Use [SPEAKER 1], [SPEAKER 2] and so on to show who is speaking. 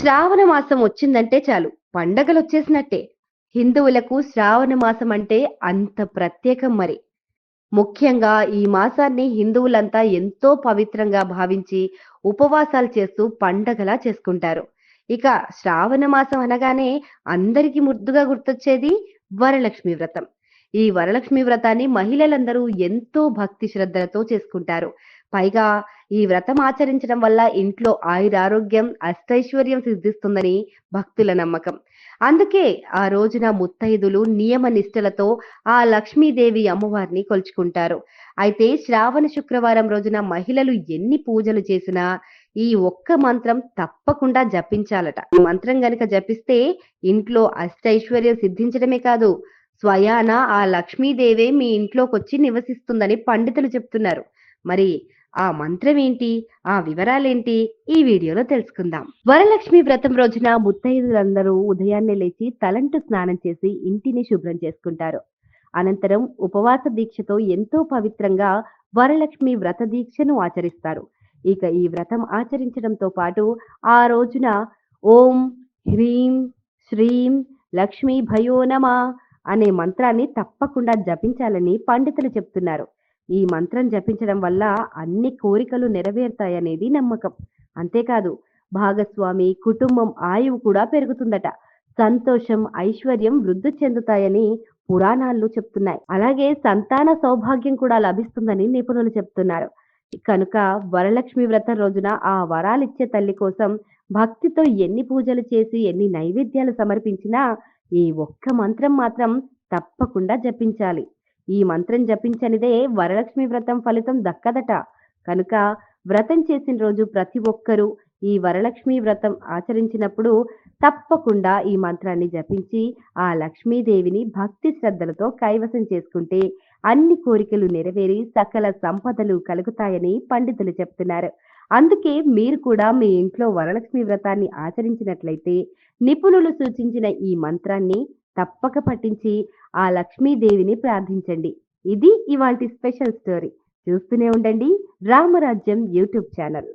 [SPEAKER 1] శ్రావణ మాసం వచ్చిందంటే చాలు. పండగలు వచ్చేసినట్టే. హిందువులకు శ్రావణ మాసం అంటే అంత ప్రత్యేకం మరి. ముఖ్యంగా ఈ మాసాన్ని హిందువులంతా ఎంతో పవిత్రంగా భావించి ఉపవాసాలు చేస్తూ పండగలా చేసుకుంటారు. ఇక శ్రావణ మాసం అనగానే అందరికీ ముద్దుగా గుర్తొచ్చేది వరలక్ష్మి వ్రతం. ఈ వరలక్ష్మి వ్రతాన్ని మహిళలందరూ ఎంతో భక్తి శ్రద్ధలతో చేసుకుంటారు. పైగా ఈ వ్రతం ఆచరించడం వల్ల ఇంట్లో ఆయురారోగ్యం అష్టైశ్వర్యం సిద్ధిస్తుందని భక్తుల నమ్మకం. అందుకే ఆ రోజున ముత్తైదులు నియమ నిష్ఠలతో ఆ లక్ష్మీదేవి అమ్మవారిని కొలుచుకుంటారు. అయితే శ్రావణ శుక్రవారం రోజున మహిళలు ఎన్ని పూజలు చేసినా ఈ ఒక్క మంత్రం తప్పకుండా జపించాలట. మంత్రం గనుక జపిస్తే ఇంట్లో అష్టైశ్వర్యం సిద్ధించడమే కాదు స్వయాన ఆ లక్ష్మీదేవే మీ ఇంట్లోకి వచ్చి నివసిస్తుందని పండితులు చెప్తున్నారు. మరి ఆ మంత్రం ఏంటి ఆ వివరాలేంటి? ఈ వీడియోలో తెలుసుకుందాం. వరలక్ష్మి వ్రతం రోజున ముత్తైదులందరూ ఉదయాన్నే లేచి తలంటు స్నానం చేసి ఇంటిని శుభ్రం చేసుకుంటారు. అనంతరం ఉపవాస దీక్షతో ఎంతో పవిత్రంగా వరలక్ష్మి వ్రత దీక్షను ఆచరిస్తారు. ఇక ఈ వ్రతం ఆచరించడంతో పాటు ఆ రోజున ఓం హ్రీం శ్రీం లక్ష్మీ భయో నమ అనే మంత్రాన్ని తప్పకుండా జపించాలని పండితులు చెప్తున్నారు. ఈ మంత్రం జపించడం వల్ల అన్ని కోరికలు నెరవేరుతాయనేది నమ్మకం. అంతేకాదు భాగస్వామి కుటుంబం ఆయువు కూడా పెరుగుతుందట. సంతోషం ఐశ్వర్యం వృద్ధి చెందుతాయని పురాణాలు చెప్తున్నాయి. అలాగే సంతాన సౌభాగ్యం కూడా లభిస్తుందని నిపుణులు చెప్తున్నారు. కనుక వరలక్ష్మి వ్రతం రోజున ఆ వరాలిచ్చే తల్లి కోసం భక్తితో ఎన్ని పూజలు చేసి ఎన్ని నైవేద్యాలు సమర్పించినా ఈ ఒక్క మంత్రం మాత్రం తప్పకుండా జపించాలి. ఈ మంత్రం జపించనిదే వరలక్ష్మి వ్రతం ఫలితం దక్కదట. కనుక వ్రతం చేసిన రోజు ప్రతి ఒక్కరూ ఈ వరలక్ష్మి వ్రతం ఆచరించినప్పుడు తప్పకుండా ఈ మంత్రాన్ని జపించి ఆ లక్ష్మీదేవిని భక్తి శ్రద్ధలతో కైవసం చేసుకుంటే అన్ని కోరికలు నెరవేరి సకల సంపదలు కలుగుతాయని పండితులు చెప్తున్నారు. అందుకే మీరు కూడా మీ ఇంట్లో వరలక్ష్మి వ్రతాన్ని ఆచరించినట్లయితే నిపుణులు సూచించిన ఈ మంత్రాన్ని తప్పక పఠించి ఆ లక్ష్మీదేవిని ప్రార్థించండి. ఇది ఇవాల్టి స్పెషల్ స్టోరీ. చూస్తూనే ఉండండి రామరాజ్యం యూట్యూబ్ ఛానల్.